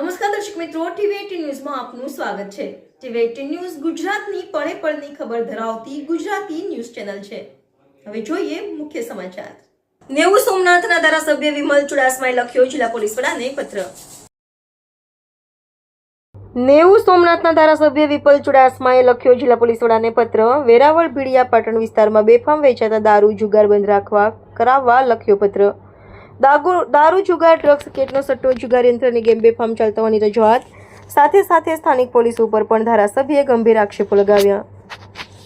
નમસ્કાર દર્શક મિત્રો ટીવી ન્યૂઝમાં આપનું સ્વાગત છે. ટીવી ન્યૂઝ ગુજરાતની પળે પળની ખબર ધરાવતી ગુજરાતી ન્યૂઝ ચેનલ છે. હવે જોઈએ મુખ્ય સમાચાર. નેવું સોમનાથના ધારાસભ્ય વિમલ ચુડાસમાએ લખ્યો જિલ્લા પોલીસ વડાને પત્ર. નેવું સોમનાથના ધારાસભ્ય વિપલ ચુડાસમાએ લખ્યો જિલ્લા પોલીસ વડાને પત્ર, વેરાવળ ભીડિયા પાટણ વિસ્તારમાં બેફામ વેચાતા દારૂ જુગાર બંધ રાખવા, કરાવવા લખ્યો પત્ર. દાગુ દારૂ જુગાર, ડ્રગ્સ કેટનો સટ્ટો જુગાર યંત્રની ગેમ બેફામ ચાલતા હોવાની રજૂઆત. સાથે સાથે સ્થાનિક પોલીસ ઉપર પણ ધારાસભ્યએ ગંભીર આક્ષેપો લગાવ્યા.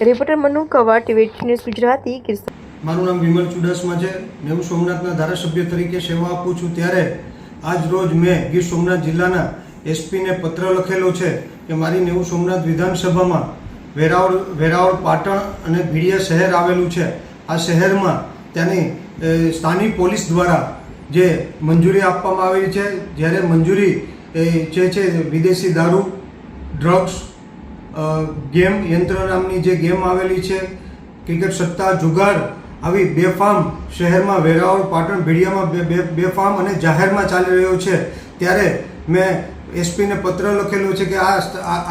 રિપોર્ટર મનુ કવા ટીવી ન્યૂઝ ગુજરાતી ગીર મારું નામ વિમલ ચુડાસમા છે. હું સોમનાથના ધારાસભ્ય તરીકે સેવા આપું છું ત્યારે આજ રોજ મેં ગીર સોમનાથ જિલ્લાના એસપીને પત્ર લખેલો છે કે મારી નેવું સોમનાથ વિધાનસભામાં વેરાવળ વેરાવળ પાટણ અને ભીડિયા શહેર આવેલું છે. આ શહેરમાં ત્યાંની સ્થાનિક પોલીસ દ્વારા જે મંજૂરી આપવામાં આવેલી છે, જ્યારે મંજૂરી જે છે વિદેશી દારૂ ડ્રગ્સ ગેમ યંત્ર નામની જે ગેમ આવેલી છે, ક્રિકેટ સત્તા, જુગાર, આવી બેફામ શહેરમાં વેરાવળ, પાટણ, ભીડિયામાં બેફામ અને જાહેરમાં ચાલી રહ્યો છે. ત્યારે મેં એસપીને પત્ર લખેલો છે કે આ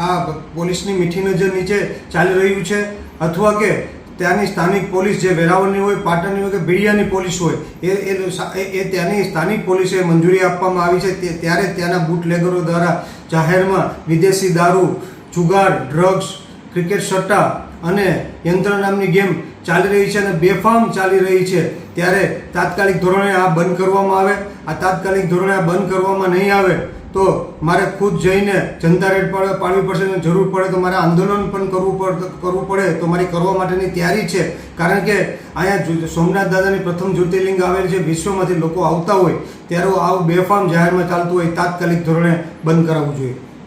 આ પોલીસની મીઠી નજર નીચે ચાલી રહ્યું છે, અથવા કે ત્યાંની સ્થાનિક પોલીસ જે વેરાવળની હોય, પાટણની હોય કે બિડિયાની પોલીસ હોય, એ એ ત્યાંની સ્થાનિક પોલીસે મંજૂરી આપવામાં આવી છે. તે- ત્યારે ત્યાંના બુટલેગરો દ્વારા જાહેરમાં વિદેશી દારૂ, જુગાર, ડ્રગ્સ, ક્રિકેટ સટ્ટા અને યંત્ર નામની ગેમ ચાલી રહી છે અને બેફામ ચાલી રહી છે. ત્યારે તાત્કાલિક ધોરણે આ બંધ કરવામાં આવે. આ તાત્કાલિક ધોરણે આ બંધ કરવામાં નહીં આવે. તો મારે ખુદ જઈને જનતા રેડ પાડવી પડશે અને જરૂર પડે તો મારે આંદોલન પણ કરવું પડે કરવું પડે. તો મારી કરવા માટેની તૈયારી છે. કારણ કે અહીંયા સોમનાથ દાદાની પ્રથમ જ્યોતિર્લિંગ આવેલ છે, વિશ્વમાંથી લોકો આવતા હોય, ત્યારે આવું બેફામ જાહેરમાં ચાલતું હોય, તાત્કાલિક ધોરણે બંધ કરાવવું જોઈએ.